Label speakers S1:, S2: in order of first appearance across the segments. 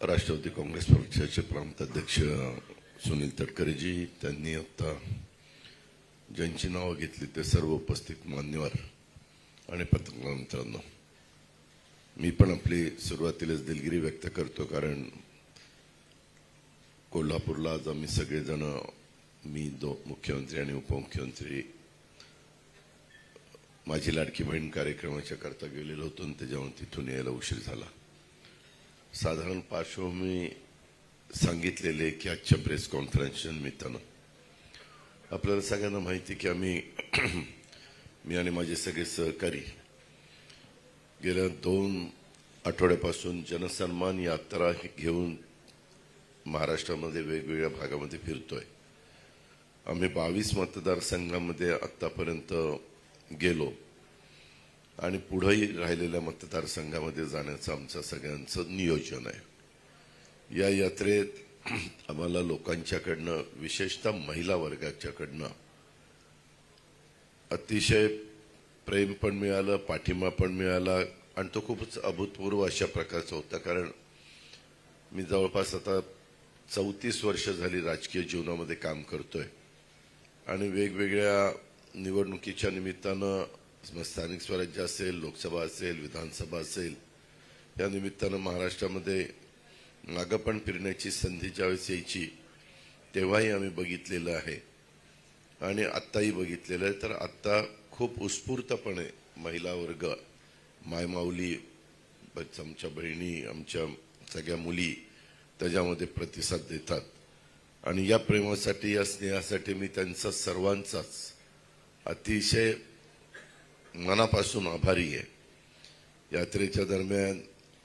S1: राष्ट्रवादी काँग्रेस पक्षाचे प्रांताध्यक्ष सुनील तटकरेजी त्यांनी आता ज्यांची नावं घेतली ते सर्व उपस्थित मान्यवर आणि पत्रकार मित्रांनो मी पण आपली सुरुवातीलाच दिलगिरी व्यक्त करतो कारण कोल्हापूरला आज आम्ही सगळेजण मी दो मुख्यमंत्री आणि उपमुख्यमंत्री माझी लाडकी बहीण कार्यक्रमाच्या करता गेलेलो होतो आणि त्याच्यामुळे तिथून यायला उशीर झाला. साधारण पार्श्वभूमी सांगितलेले की आजच्या प्रेस कॉन्फरन्सच्या निमित्तानं. आपल्याला सगळ्यांना माहिती की आम्ही मी आणि माझे सगळे सहकारी गेल्या दोन आठवड्यापासून जनसन्मान यात्रा घेऊन महाराष्ट्रामध्ये वेगवेगळ्या भागामध्ये फिरतोय. आम्ही बावीस मतदारसंघामध्ये आत्तापर्यंत गेलो. आणि पुढेही राहिलेल्या मतदारसंघामध्ये जाण्याचं आमचं सगळ्यांचं नियोजन आहे. या यात्रेत आम्हाला लोकांच्याकडनं विशेषतः महिला वर्गाच्याकडनं अतिशय प्रेम पण मिळालं पाठिंबा पण मिळाला आणि तो खूपच अभूतपूर्व अशा प्रकारचा होता. कारण मी जवळपास आता चौतीस वर्ष झाली राजकीय जीवनामध्ये काम करतोय. आणि वेगवेगळ्या निवडणुकीच्या निमित्तानं मग स्थानिक स्वराज्य असेल लोकसभा असेल विधानसभा असेल या निमित्तानं महाराष्ट्रामध्ये मागं पण फिरण्याची संधी ज्यावेळेस यायची तेव्हाही आम्ही बघितलेलं आहे. आणि आत्ताही बघितलेलं आहे. तर आत्ता खूप उत्स्फूर्तपणे महिला वर्ग मायमाऊली आमच्या बहिणी आमच्या सगळ्या मुली त्याच्यामध्ये प्रतिसाद देतात. आणि या प्रेमासाठी या स्नेहासाठी मी त्यांचा सर्वांचाच अतिशय मनापासून आभारी आहे. यात्रेच्या दरम्यान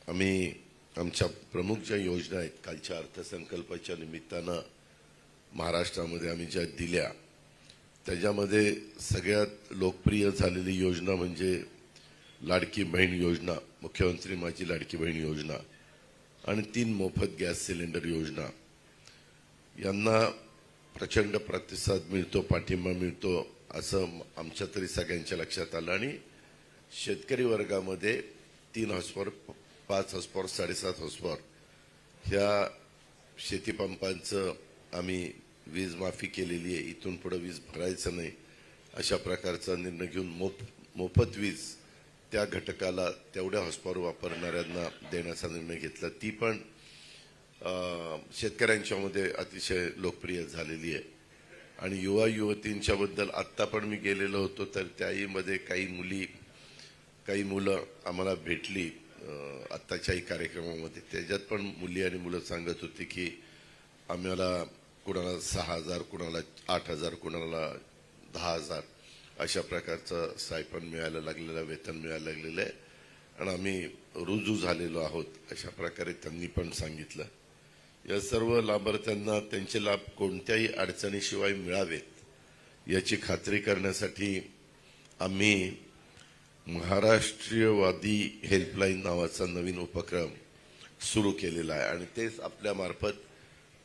S1: आम्ही आमच्या प्रमुख ज्या योजना आहेत कालच्या अर्थसंकल्पाच्या निमित्तानं महाराष्ट्रामध्ये आम्ही ज्या दिल्या त्याच्यामध्ये सगळ्यात लोकप्रिय झालेली योजना म्हणजे लाडकी बहीण योजना मुख्यमंत्री माझी लाडकी बहीण योजना आणि तीन मोफत गॅस सिलेंडर योजना. यांना प्रचंड प्रतिसाद मिळतो पाठिंबा मिळतो. असं आमच्या तरी सगळ्यांच्या लक्षात आलं आणि शेतकरी वर्गामध्ये तीन हॉस्पॉर पाच हॉस्पॉर साडेसात हॉस्पॉर ह्या शेतीपंपांचं आम्ही वीज माफी केलेली आहे. इथून पुढे वीज भरायचं नाही. अशा प्रकारचा निर्णय घेऊन मोफ मोफत वीज त्या घटकाला तेवढ्या हॉस्पॉर वापरणाऱ्यांना देण्याचा निर्णय घेतला. ती पण शेतकऱ्यांच्यामध्ये अतिशय लोकप्रिय झालेली आहे. आणि युवा युवतींच्या बद्दल आत्ता पण मी गेलेलो होतो तर त्याहीमध्ये काही मुली काही मुलं आम्हाला भेटली आत्ताच्याही कार्यक्रमामध्ये. त्याच्यात पण मुली आणि मुलं सांगत होती की आम्हाला कुणाला सहा हजार कुणाला आठ हजार कुणाला दहा हजार अशा प्रकारचं सायपन मिळायला लागलेलं वेतन मिळायला लागलेलं आहे. आणि आम्ही रुजू झालेलो आहोत अशा प्रकारे त्यांनी पण सांगितलं. या सर्व लाभार्थ्यांना त्यांचे लाभ कोणत्याही अडचणीशिवाय मिळावेत याची खात्री करण्यासाठी आम्ही महाराष्ट्रीयवादी हेल्पलाईन नावाचा नवीन उपक्रम सुरू केलेला आहे. आणि तेच आपल्यामार्फत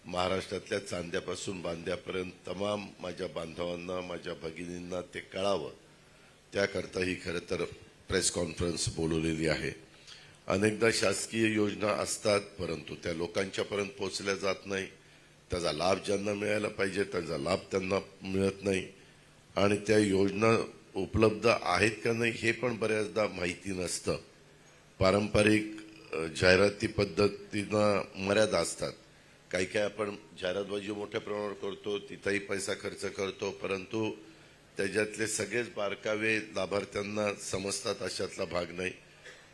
S1: महाराष्ट्रातल्या चांद्यापासून बांद्यापर्यंत तमाम माझ्या बांधवांना माझ्या भगिनींना ते कळावं. त्याकरता ही खरं तर प्रेस कॉन्फरन्स बोलवलेली आहे. अनेकदा शासकीय योजना असतात परंतु त्या लोकांच्यापर्यंत पोहोचल्या जात नाही. त्याचा लाभ ज्यांना मिळायला पाहिजे त्याचा लाभ त्यांना मिळत नाही. आणि त्या योजना उपलब्ध आहेत का नाही हे पण बऱ्याचदा माहिती नसतं. पारंपरिक जाहिराती पद्धतीनं मर्यादा असतात. काही काही आपण जाहिरातबाजी मोठ्या प्रमाणावर करतो तिथंही पैसा खर्च करतो परंतु त्याच्यातले सगळेच बारकावे लाभार्थ्यांना समजतात अशातला भाग नाही.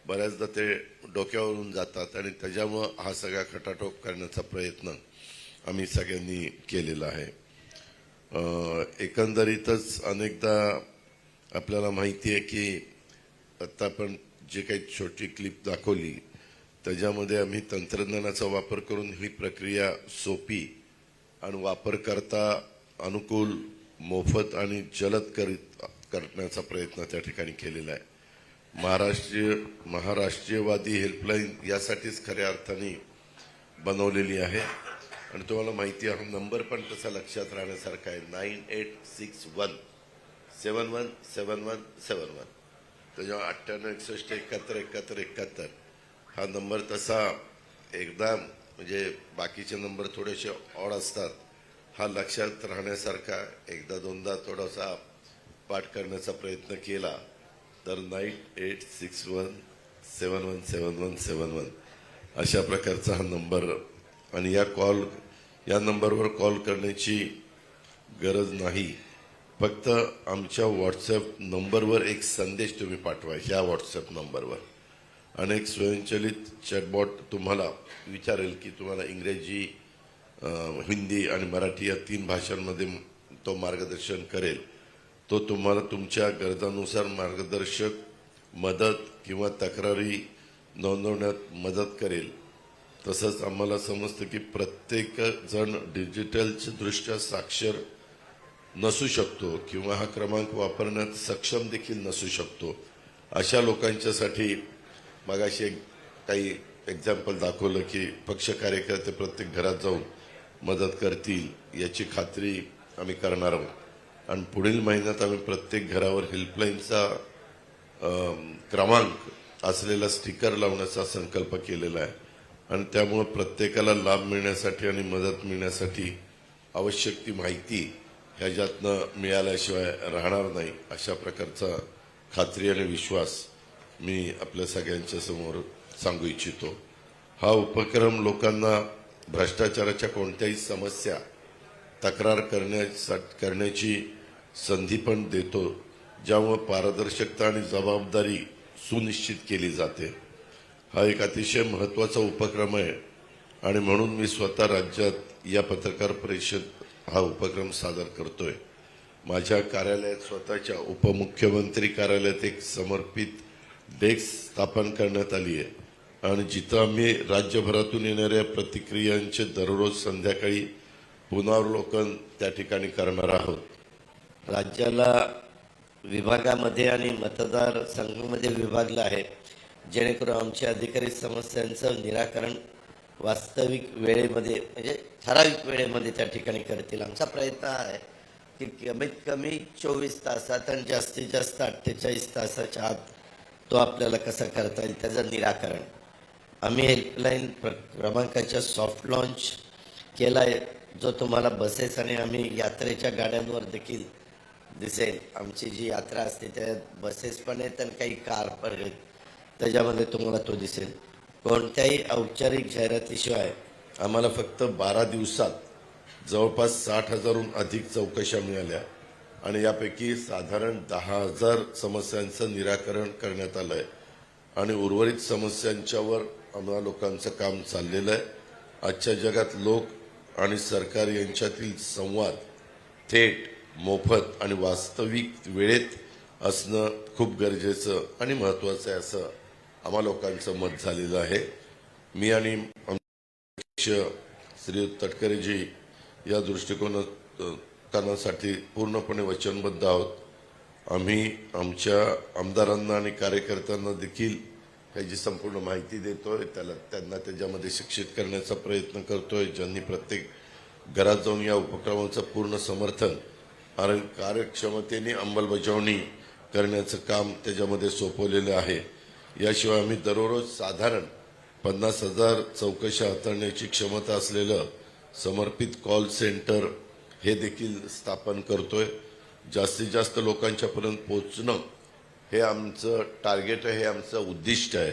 S1: बऱ्याचदा ते डोक्यावरून जातात आणि त्याच्यामुळं हा सगळा खटाटोप करण्याचा प्रयत्न आम्ही सगळ्यांनी केलेला आहे. एकंदरीतच अनेकदा आपल्याला माहिती आहे की आत्ता आपण जे काही छोटी क्लिप दाखवली त्याच्यामध्ये आम्ही तंत्रज्ञानाचा वापर करून ही प्रक्रिया सोपी आणि वापरकर्ता अनुकूल मोफत आणि जलद करीत करण्याचा प्रयत्न त्या ठिकाणी केलेला आहे. महाराष्ट्रीय महाराष्ट्रीयवादी हेल्पलाईन यासाठीच खऱ्या अर्थाने बनवलेली आहे. आणि तुम्हाला माहिती आहे हा नंबर पण तसा लक्षात राहण्यासारखा आहे. Nine eight six one seven one seven one seven one. त्याच्यामुळे अठ्ठ्याण्णव एकसष्ट एकाहत्तर एकाहत्तर एकाहत्तर. हा नंबर तसा एकदा म्हणजे बाकीचे नंबर थोडेसे ऑड असतात. हा लक्षात राहण्यासारखा एकदा दोनदा थोडासा पाठ करण्याचा प्रयत्न केला. तर nine eight six one seven one seven one seven one अशा प्रकारचा हा नंबर आणि या कॉल या नंबरवर कॉल करण्याची गरज नाही. फक्त आमच्या व्हॉट्सॲप नंबरवर एक संदेश तुम्ही पाठवा ह्या व्हॉट्सॲप नंबरवर. आणि एक स्वयंचलित चॅटबॉट तुम्हाला विचारेल की तुम्हाला इंग्रजी हिंदी आणि मराठी या तीन भाषांमध्ये तो मार्गदर्शन करेल. तो तुम्हाला तुमच्या गरजानुसार मार्गदर्शक मदत किंवा तक्रारी नोंदवण्यात मदत करेल. तसंच आम्हाला समजतं की प्रत्येक जण डिजिटलच्या दृष्ट्या साक्षर नसू शकतो किंवा हा क्रमांक वापरण्यात सक्षम देखील नसू शकतो. अशा लोकांच्यासाठी मगाशी काही एक्झाम्पल दाखवलं की पक्ष कार्यकर्ते प्रत्येक घरात जाऊन मदत करतील याची खात्री आम्ही करणार आहोत. आणि पुढील महिन्यात आम्ही प्रत्येक घरावर हेल्पलाईनचा क्रमांक असलेला स्टिकर लावण्याचा संकल्प केलेला आहे. आणि त्यामुळे प्रत्येकाला लाभ मिळण्यासाठी आणि मदत मिळण्यासाठी आवश्यक ती माहिती ह्याच्यातनं मिळाल्याशिवाय राहणार नाही अशा प्रकारचा खात्री आणि विश्वास मी आपल्या सगळ्यांच्या समोर सांगू इच्छितो. हा उपक्रम लोकांना भ्रष्टाचाराच्या कोणत्याही समस्या तक्रार करण्यासा करण्याची संधी पण देतो ज्यामुळे पारदर्शकता आणि जबाबदारी सुनिश्चित केली जाते. हा एक अतिशय महत्त्वाचा उपक्रम आहे आणि म्हणून मी स्वतः राज्यात या पत्रकार परिषद हा उपक्रम सादर करतोय. माझ्या कार्यालयात स्वतःच्या उपमुख्यमंत्री कार्यालयात एक समर्पित डेस्क स्थापन करण्यात आली आहे. आणि जिथं आम्ही राज्यभरातून येणाऱ्या प्रतिक्रियांचे दररोज संध्याकाळी पुनरावलोकन त्या ठिकाणी करणार आहोत.
S2: राज्याला विभागामध्ये आणि मतदार संघामध्ये विभागलं आहे. जेणेकरून आमच्या अधिकारी समस्यांचं निराकरण वास्तविक वेळेमध्ये म्हणजे ठराविक वेळेमध्ये त्या ठिकाणी करतील. आमचा प्रयत्न हा आहे की कमीत कमी चोवीस तासात आणि जास्तीत जास्त अठ्ठेचाळीस तासाच्या आत तो आपल्याला कसा करता येईल त्याचं निराकरण. आम्ही हेल्पलाईन प्र क्रमांकाच्या सॉफ्ट लॉन्च केला आहे जो तुम्हाला बसेस आणि आम्ही यात्रेच्या गाड्यांवर देखील दिसेल. आमची जी यात्रा असते त्यात बसेस पण आहेत आणि काही कार पण आहेत. त्याच्यामध्ये तुम्हाला तो दिसेल. कोणत्याही औपचारिक जाहिरातीशिवाय
S1: आम्हाला फक्त बारा दिवसात जवळपास साठ हजारहून अधिक चौकशा मिळाल्या आणि यापैकी साधारण दहा हजार समस्यांचं निराकरण करण्यात आलंय. आणि उर्वरित समस्यांच्यावर आम्हाला लोकांचं काम चाललेलं आहे. आजच्या जगात लोक आणि सरकार यांच्यातील संवाद थेट मोफत आणि वास्तविक वेळेत असणं खूप गरजेचं आणि महत्वाचं आहे असं आम्हा लोकांचं मत झालेलं आहे. मी आणि अध्यक्ष श्री तटकरेजी या दृष्टिकोनासाठी पूर्णपणे वचनबद्ध आहोत. आम्ही आमच्या आमदारांना आणि कार्यकर्त्यांना देखील त्याची संपूर्ण माहिती देतोय. त्याला त्यांना त्याच्यामध्ये शिक्षित करण्याचा प्रयत्न करतोय. ज्यांनी प्रत्येक घरात जाऊन या उपक्रमाचं पूर्ण समर्थन कारण कार्यक्षमतेने अंमलबजावणी करण्याचं काम त्याच्यामध्ये सोपवलेलं आहे. याशिवाय आम्ही दररोज साधारण पन्नास हजार चौकशा हाताळण्याची क्षमता असलेलं समर्पित कॉल सेंटर हे देखील स्थापन करतोय. जास्तीत जास्त लोकांच्यापर्यंत पोहोचणं हे आमचं टार्गेट आहे हे आमचं उद्दिष्ट आहे.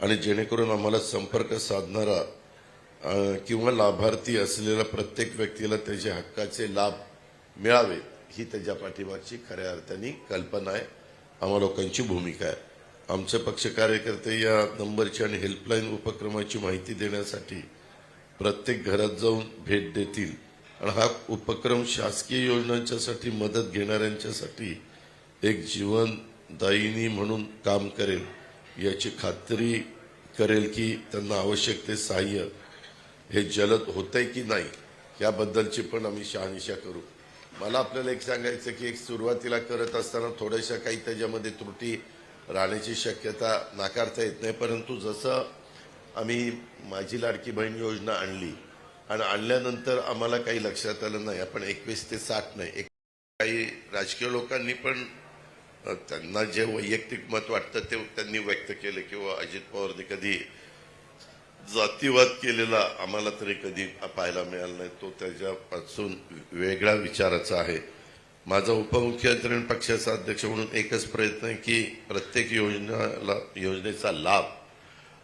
S1: आणि जेणेकरून आम्हाला संपर्क साधणारा किंवा लाभार्थी असलेल्या प्रत्येक व्यक्तीला त्याच्या हक्काचे लाभ मिळावे ही त्याच्या पाठीमागची खऱ्या अर्थाने कल्पना आहे. आम्हा लोकांची भूमिका आहे. आमचे पक्ष कार्यकर्ते या नंबरची आणि हेल्पलाईन उपक्रमाची माहिती देण्यासाठी प्रत्येक घरात जाऊन भेट देतील. आणि हा उपक्रम शासकीय योजनांच्यासाठी मदत घेणाऱ्यांच्यासाठी एक जीवनदायिनी म्हणून काम करेल याची खात्री करेल की त्यांना आवश्यक ते सहाय्य हे जलद होतंय की नाही याबद्दलची पण आम्ही शहानिशा करू. मला आपल्याला एक सांगायचं की एक सुरुवातीला करत असताना थोड्याशा काही त्याच्यामध्ये त्रुटी राहण्याची शक्यता नाकारता येत नाही. परंतु जसं आम्ही माझी लाडकी बहीण योजना आणली आणि आणल्यानंतर आम्हाला काही लक्षात आलं नाही. आपण एकवीस ते साठ नाही. एक काही राजकीय लोकांनी पण त्यांना जे वैयक्तिक मत वाटतं ते त्यांनी व्यक्त केलं किंवा अजित पवारने कधी जातीवाद केलेला आम्हाला तरी कधी पाहायला मिळाला नाही. तो त्याच्यापासून वेगळा विचाराचा आहे. माझा उपमुख्यमंत्री पक्षाचा अध्यक्ष म्हणून एकच प्रयत्न की प्रत्येक योजनाला योजनेचा लाभ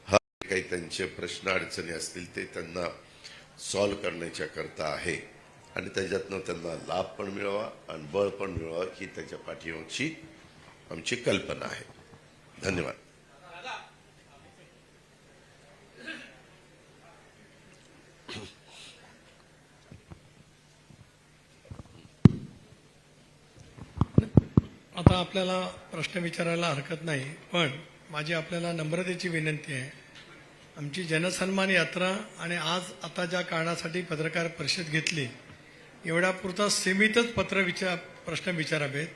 S1: हा काही त्यांचे प्रश्न अडचणी असतील ते त्यांना सॉल्व करण्याच्या करता आहे. आणि त्याच्यातनं त्यांना लाभ पण मिळावा आणि बळ पण मिळावा ही त्याच्या पाठीमागची आमची कल्पना आहे. धन्यवाद
S3: आता आपल्याला प्रश्न विचारायला हरकत नाही पण माझी आपल्याला नम्रतेची विनंती आहे. आमची जनसन्मान यात्रा आणि आज आता ज्या कारणासाठी पत्रकार परिषद घेतली एवढ्यापुरता सीमितच पत्र विचार प्रश्न विचारावेत.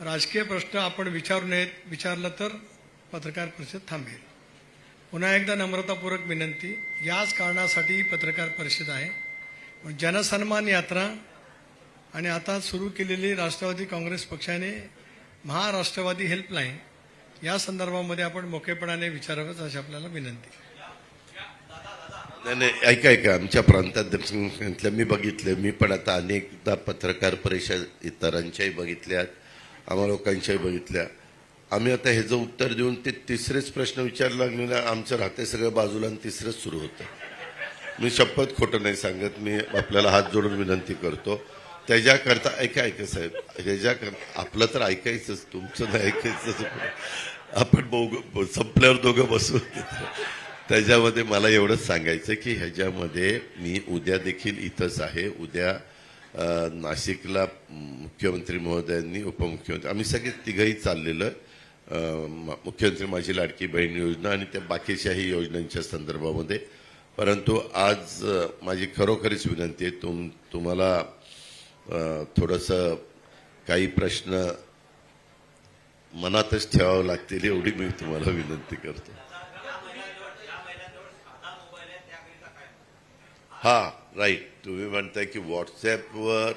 S3: राजकीय प्रश्न आपण विचारू नयेत विचारलं तर पत्रकार परिषद थांबेल. पुन्हा एकदा नम्रतापूर्वक विनंती याच कारणासाठी पत्रकार परिषद आहे. जनसन्मान यात्रा आणि आता सुरू केलेली राष्ट्रवादी काँग्रेस पक्षाने महाराष्ट्रवादी हेल्पलाईन या संदर्भामध्ये आपण मोकेपणाने विचारावंच अशी आपल्याला विनंती.
S1: नाही नाही ऐका ऐका आमच्या प्रांताध्यक्षांतल्या मी बघितलं मी पण आता अनेकदा पत्रकार परिषद इतरांच्याही बघितल्या आम्हा लोकांच्याही बघितल्या. आम्ही आता ह्याचं उत्तर देऊन ते तिसरेच प्रश्न विचारला लागले आमचं राहते सगळं बाजूला आणि तिसरंच सुरू होतं. मी शपथ खोटं नाही सांगत मी आपल्याला हात जोडून विनंती करतो. त्याच्याकरता ऐका ऐका साहेब. ह्याच्याकरता आपलं तर ऐकायचंच तुमचं नाही ऐकायचंच. आपण बोग संपल्यावर दोघं बसू. त्याच्यामध्ये मला एवढंच सांगायचं की ह्याच्यामध्ये मी उद्या देखील इथंच आहे. उद्या नाशिकला मुख्यमंत्री महोदयांनी उपमुख्यमंत्री आम्ही सगळे तिघही चाललेलं. मुख्यमंत्री माझी लाडकी बहीण योजना आणि त्या बाकीच्याही योजनांच्या संदर्भामध्ये. परंतु आज माझी खरोखरीच विनंती आहे तुम तुम्हाला थोडंसं काही प्रश्न मनातच ठेवावं लागतील एवढी मी तुम्हाला विनंती करतो. हा राईट तुम्ही म्हणताय की व्हॉट्सॲपवर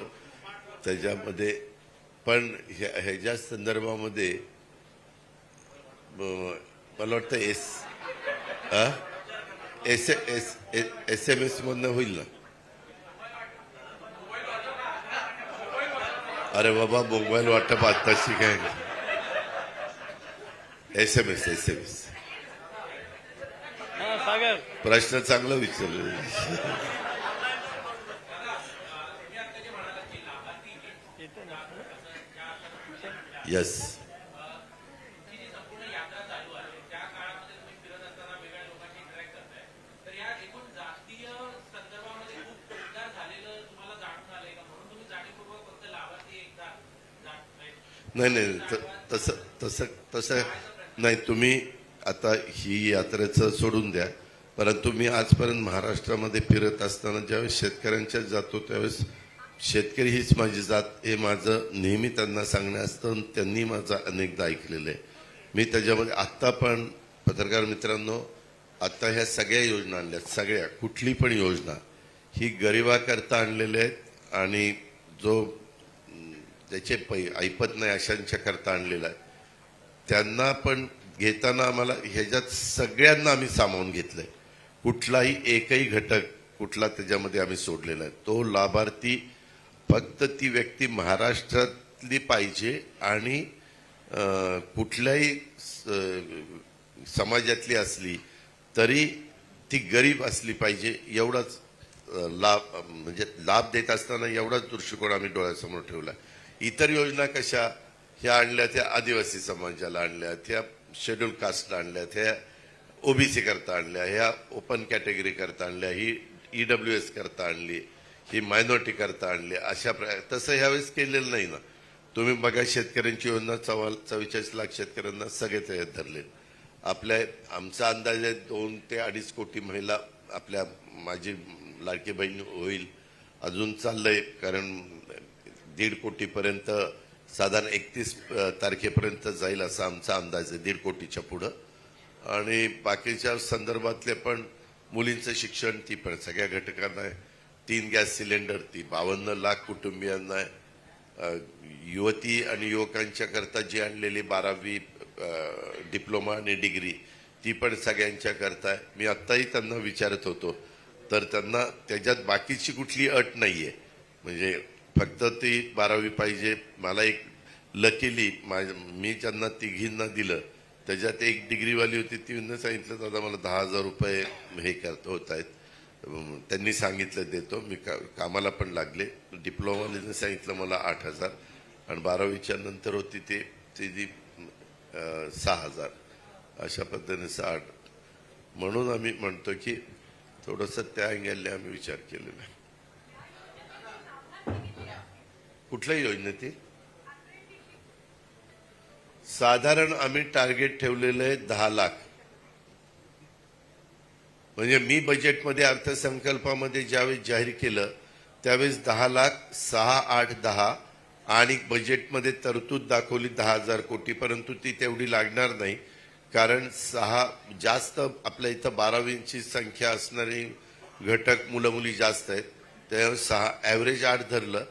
S1: त्याच्यामध्ये पण ह्या- ह्याच्या संदर्भामध्ये मला वाटतं S S S S M S मधनं होईल ना? अरे बाबा मोबाईल वाटप आत्ताशी काय? S M S S M S प्रश्न चांगला विचारला. येस नाही नाही त- तसं तसं तसं नाही तुम्ही आता ही यात्रेचं सोडून द्या. परंतु मी आजपर्यंत महाराष्ट्रामध्ये फिरत असताना ज्यावेळेस शेतकऱ्यांच्याच जातो त्यावेळेस शेतकरी हीच माझी जात हे माझं नेहमी त्यांना सांगणं असतं आणि त्यांनी माझं अनेकदा ऐकलेलं आहे. मी त्याच्यामध्ये आत्ता पण पत्रकार मित्रांनो आत्ता ह्या सगळ्या योजना आणल्या सगळ्या कुठली पण योजना. ही गरिबाकरता आणलेल्या आहेत आणि जो त्याचे पै ऐपत नाही अशांच्या करता आणलेला आहे. त्यांना पण घेताना आम्हाला ह्याच्यात सगळ्यांना आम्ही सामावून घेतलंय. कुठलाही एकही घटक कुठला त्याच्यामध्ये आम्ही सोडलेला आहे तो लाभार्थी फक्त ती व्यक्ती महाराष्ट्रातली पाहिजे आणि कुठल्याही स- समाजातली असली तरी ती गरीब असली पाहिजे एवढाच लाभ म्हणजे लाभ देत असताना एवढाच दृष्टिकोन आम्ही डोळ्यासमोर ठेवला आहे इतर योजना कशा? ह्या आणल्या त्या आदिवासी समाजाला आणल्या त्या शेड्यूल कास्टला आणल्या त्या ओबीसी करता आणल्या ह्या ओपन कॅटेगरी करता आणल्या ही ईडब्ल्यू एस करता आणली ही मायनॉरिटी करता आणली अशा प्रकार तसं ह्यावेळेस केलेलं नाही ना. तुम्ही बघा शेतकऱ्यांची योजना चव्वा चव्वेचाळीस लाख शेतकऱ्यांना सगळे त्याच्यात धरले. आपल्या आमचा अंदाज आहे दोन ते अडीच कोटी महिला आपल्या माझी लाडकी बहीण होईल. अजून चाललंय कारण दीड कोटीपर्यंत साधारण एकतीस तारखेपर्यंत जाईल असा आमचा अंदाज आहे दीड कोटीच्या पुढं. आणि बाकीच्या संदर्भातले पण मुलींचं शिक्षण ती पण सगळ्या घटकांना आहे. तीन गॅस सिलेंडर ती बावन्न लाख कुटुंबियांना आहे. युवती आणि युवकांच्या करता जी आणलेली बारावी डिप्लोमा आणि डिग्री ती पण सगळ्यांच्या आहे. मी आत्ताही त्यांना विचारत होतो तर त्यांना त्याच्यात बाकीची कुठली अट नाहीये. म्हणजे फक्त ती बारावी पाहिजे. मला एक लकीली मी ज्यांना तिघींना दिलं त्याच्यात एक डिग्रीवाली होती तिने सांगितलं दादा मला दहा हजार रुपये हे करत होत आहेत. त्यांनी सांगितलं देतो. मी का कामाला पण लागले. डिप्लोमाने सांगितलं मला आठ हजार. आणि बारावीच्या नंतर होती ते ती सहा हजार. अशा पद्धतीने सहा आठ. म्हणून आम्ही म्हणतो की थोडंसं त्या अँगलने आम्ही विचार केलेला आहे. कुठल्या योजनेतील साधारण आम्ही टार्गेट ठेवलेलं आहे दहा लाख. म्हणजे मी बजेटमध्ये अर्थसंकल्पामध्ये ज्यावेळेस जाहीर केलं त्यावेळेस दहा लाख सहा आठ दहा आणि बजेटमध्ये तरतूद दाखवली दहा हजार कोटी परंतु ती तेवढी लागणार नाही. कारण सहा जास्त आपल्या इथं बारावींची संख्या असणारी घटक मुलं मुली जास्त आहेत. त्यावेळेस सहा ॲव्हरेज आठ धरलं.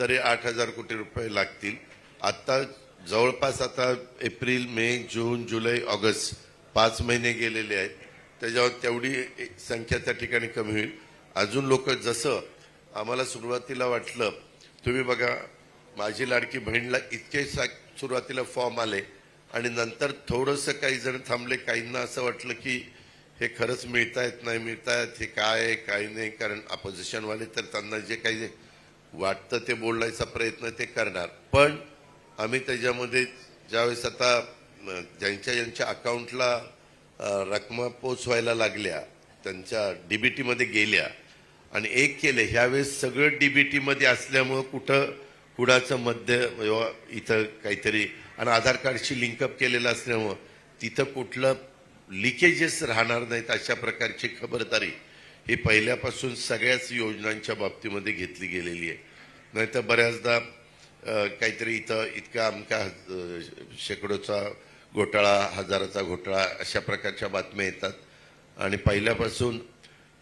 S1: तरी आठ हजार कोटी रुपये लागतील. आत्ता जवळपास आता एप्रिल मे जून जुलै ऑगस्ट पाच महिने गेलेले आहेत. त्याच्यावर तेवढी संख्या त्या ठिकाणी कमी होईल. अजून लोक जसं आम्हाला सुरुवातीला वाटलं तुम्ही बघा माझी लाडकी बहीणला इतके सा- सुरुवातीला फॉर्म आले आणि नंतर थोडंसं काही जण थांबले काहींना असं वाटलं की हे खरंच मिळतायत नाही मिळतायत हे काय आहे काय नाही कारण अपोजिशनवाले तर त्यांना जे काही वाटतं ते बोलायचा प्रयत्न ते करणार. पण आम्ही त्याच्यामध्ये ज्यावेळेस आता ज्यांच्या ज्यांच्या अकाउंटला रकमा पोचवायला लागल्या त्यांच्या डीबीटीमध्ये गेल्या आणि एक केले ह्यावेळेस सगळं डीबीटीमध्ये असल्यामुळं कुठं कुणाचं मध्य इथं काहीतरी आणि आधार कार्डशी लिंकअप केलेलं असल्यामुळं तिथं कुठलं लिकेजेस राहणार नाहीत अशा प्रकारची खबरदारी ही पहिल्यापासून सगळ्याच योजनांच्या बाबतीमध्ये घेतली गेलेली आहे. नाहीतर बऱ्याचदा काहीतरी इथं इतका अमका शेकडोचा घोटाळा हजाराचा घोटाळा अशा प्रकारच्या बातम्या येतात. आणि पहिल्यापासून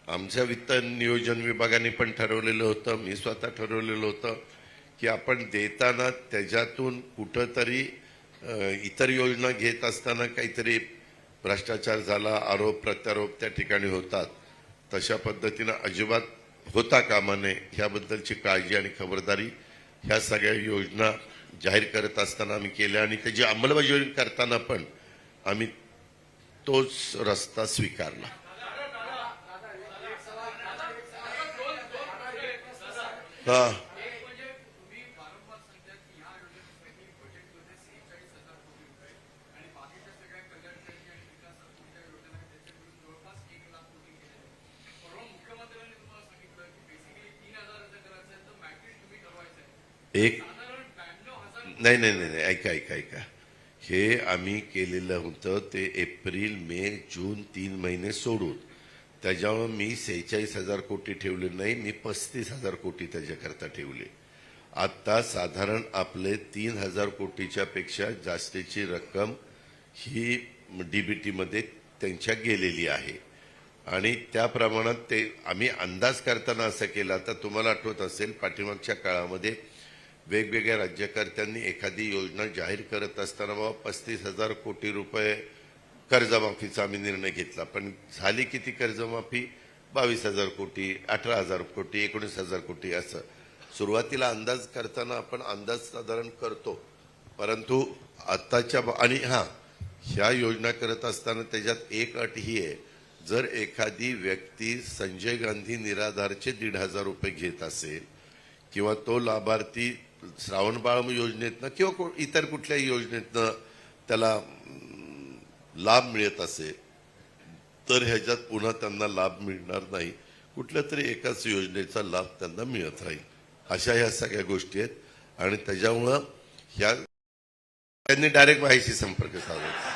S1: आमच्या वित्त नियोजन विभागाने पण ठरवलेलं होतं मी स्वतः ठरवलेलं होतं की आपण देताना त्याच्यातून कुठंतरी इतर योजना घेत असताना काहीतरी भ्रष्टाचार झाला आरोप प्रत्यारोप त्या ठिकाणी होतात. तशा पद्धतीनं अजिबात होता कामा नये ह्याबद्दलची काळजी आणि खबरदारी ह्या सगळ्या योजना जाहीर करत असताना आम्ही केल्या आणि त्याची अंमलबजावणी करताना पण आम्ही तोच रस्ता स्वीकारला. हा. एक नाही नाही नाही नाही ऐका ऐका ऐका. हे आम्ही केलेलं होतं ते एप्रिल मे जून तीन महिने सोडून. त्याच्यामुळे मी सेहेचाळीस हजार कोटी ठेवले नाही मी पस्तीस हजार कोटी त्याच्याकरता ठेवले. आता साधारण आपले तीन हजार कोटीच्या पेक्षा जास्तीची रक्कम ही डीबीटीमध्ये त्यांच्या गेलेली आहे. आणि त्या प्रमाणात ते आम्ही अंदाज करताना असं केला. तर तुम्हाला आठवत असेल पाठीमागच्या काळामध्ये वेगवेगळ्या राज्यकर्त्यांनी एखादी योजना जाहीर करत असताना बाबा पस्तीस हजार कोटी रुपये कर्जमाफीचा आम्ही निर्णय घेतला. पण झाली किती कर्जमाफी? बावीस हजार कोटी अठरा हजार कोटी एकोणीस हजार कोटी असं. सुरुवातीला अंदाज करताना आपण अंदाज साधारण करतो. परंतु आत्ताच्या आणि हां ह्या योजना करत असताना त्याच्यात एक अट ही आहे. जर एखादी व्यक्ती संजय गांधी निराधारचे दीड हजार रुपये घेत असेल किंवा तो लाभार्थी श्रावणबाळ योजनेतनं किंवा को- इतर कुठल्याही योजनेतनं त्याला लाभ मिळत असे तर ह्याच्यात पुन्हा त्यांना लाभ मिळणार नाही. कुठल्या तरी एकाच योजनेचा लाभ त्यांना मिळत राहील. अशा ह्या सगळ्या गोष्टी आहेत. आणि त्याच्यामुळं ह्या त्यांनी डायरेक्ट माझ्याशी संपर्क साधायचा